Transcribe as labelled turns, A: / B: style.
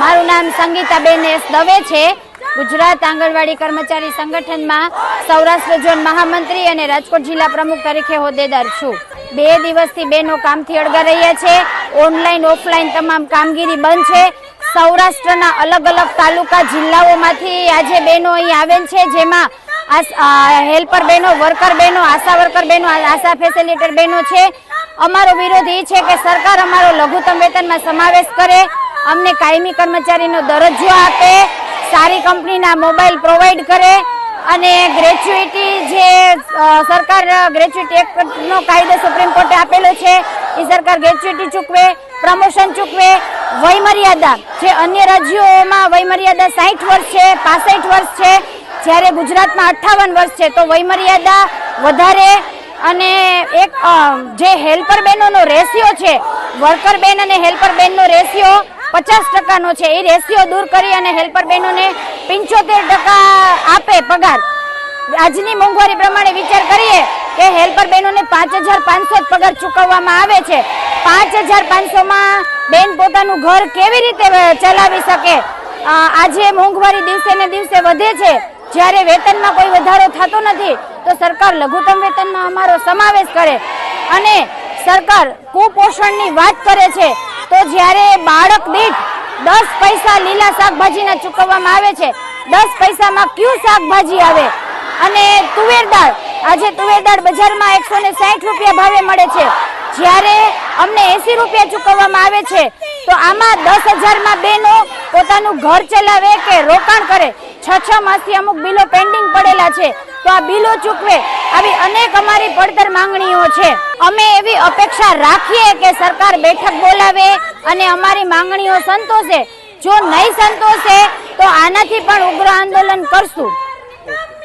A: મારું નામ સંગીતાબેન એસ દવે છે. ગુજરાત આંગણવાડી કર્મચારી સંગઠનમાં સૌરાષ્ટ્ર ઝોન મહામંત્રી અને રાજકોટ જિલ્લા પ્રમુખ તરીકે હોદ્દેદાર છું. બે દિવસથી બેનો કામથી અળગા રહ્યા છે. ઓનલાઈન, ઓફલાઈન તમામ કામગીરી બંધ છે. સૌરાષ્ટ્રના અલગ અલગ તાલુકા જિલ્લાઓમાંથી આજે બેનો અહીં આવેલ છે, જેમાં હેલ્પર બહેનો વર્કર બહેનો આશા વર્કર બહેનો આશા ફેસિલિટર બહેનો છે. અમારો વિરોધ એ છે કે સરકાર અમારો લઘુત્તમ વેતનમાં સમાવેશ કરે. અમને કાયમી કર્મચારીનો દરજ્જો આપે, સારી કંપનીના મોબાઈલ પ્રોવાઈડ કરે અને ગ્રેચ્યુટી જે સરકાર ગ્રેચ્યુટી એક્ટનો કાયદો સુપ્રીમ કોર્ટે આપેલો છે, એ સરકાર ગ્રેચ્યુટી ચૂકવે, પ્રમોશન ચૂકવે, વયમર્યાદા, જે અન્ય રાજ્યોમાં વયમર્યાદા સાઠ વર્ષ છે, પાસઠ વર્ષ છે, જ્યારે ગુજરાતમાં અઠ્ઠાવન વર્ષ છે, તો વયમર્યાદા વધારે અને એક જે હેલ્પર બહેનોનો રેશિયો છે, વર્કર બેન અને હેલ્પર બેનનો રેશિયો પચાસ ટકાનો છે. એ રેશિયો દૂર કરી અને હેલ્પર બહેનોને પંચોતેર ટકા આપે પગાર. આજની મોંઘવારી પ્રમાણે વિચાર કરીએ કે હેલ્પર બહેનોને પાંચ હજાર પાંચસો પગાર ચૂકવવામાં આવે છે. પાંચ હજાર પાંચસોમાં બેન પોતાનું ઘર કેવી રીતે ચલાવી શકે? આજે મોંઘવારી દિવસે ને દિવસે વધે છે. જ્યારે વેતનમાં કોઈ વધારો થતો નથી, તો સરકાર લઘુત્તમ વેતનમાં અમારો સમાવેશ કરે. અને સરકાર કુપોષણની વાત કરે છે, તો જ્યારે બાળક દીઠ દસ પૈસા લીલા શાકભાજીના ચૂકવવામાં આવે છે, દસ પૈસામાં કયું શાકભાજી આવે? અને તુવેર દાળ, આજે તુવેર દાળ બજારમાં એકસો ને સાઠ રૂપિયા ભાવે મળે છે. જ્યારે અમને એસી રૂપિયા ચૂકવવામાં આવે છે, તો આમાં દસ હજારમાં બેનો પોતાનું ઘર ચલાવે કે રોકાણ કરે? છ છ માસથી અમુક બિલો પેન્ડિંગ પડેલા છે. તો આ બિલો ચૂકવે. આવી અનેક અમારી પડતર માંગણીઓ છે. અમે એવી અપેક્ષા રાખીએ કે સરકાર બેઠક બોલાવે અને અમારી માંગણીઓ સંતોષે. જો નહીં સંતોષે, તો આનાથી પણ ઉગ્ર આંદોલન કરશું.